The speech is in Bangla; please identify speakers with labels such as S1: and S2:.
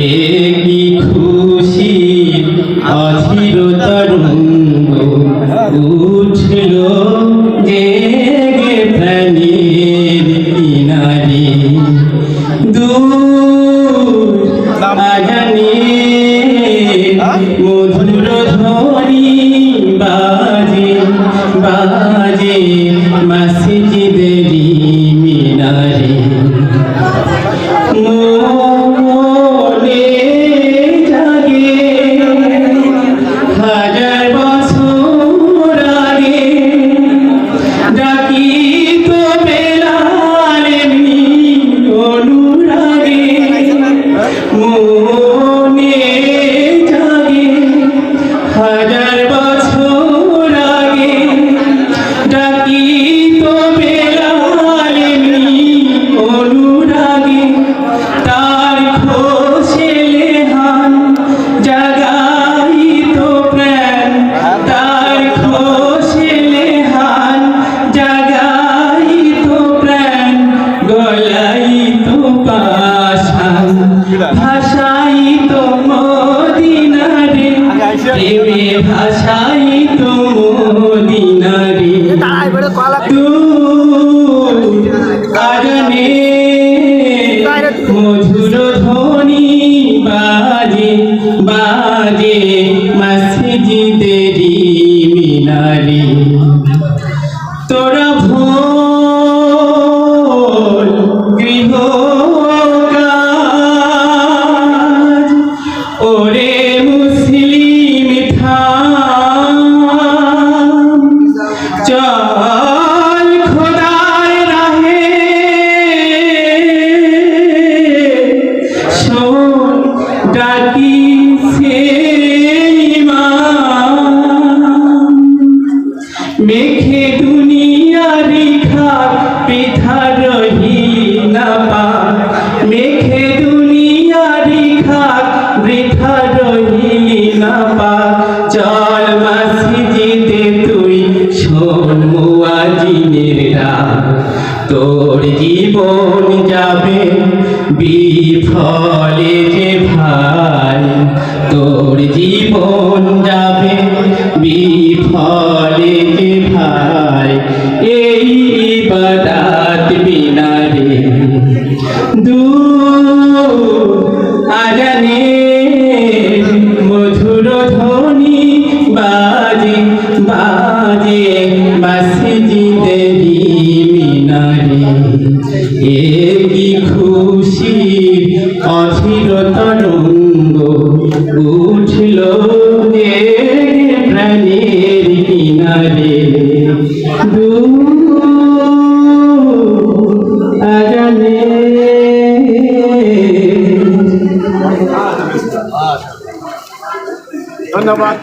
S1: কি খুশি অধীর তরঙ্গ উঠল জেগে প্রাণীর কিনারে। দূর ভাষাই তো মদিনারে প্রেমে ভাষাই তো মদিনারে। কারণে মধুর ওরে তোর জীবন যাবে বিফলে যে ভাই। তোর জীবন যাবে বিফলে যে ভাই। এই বাদাত বিনারে দূর এ কি খুশি অধীর তরঙ্গ উঠল প্রাণের কিনারে।
S2: ধন্যবাদ।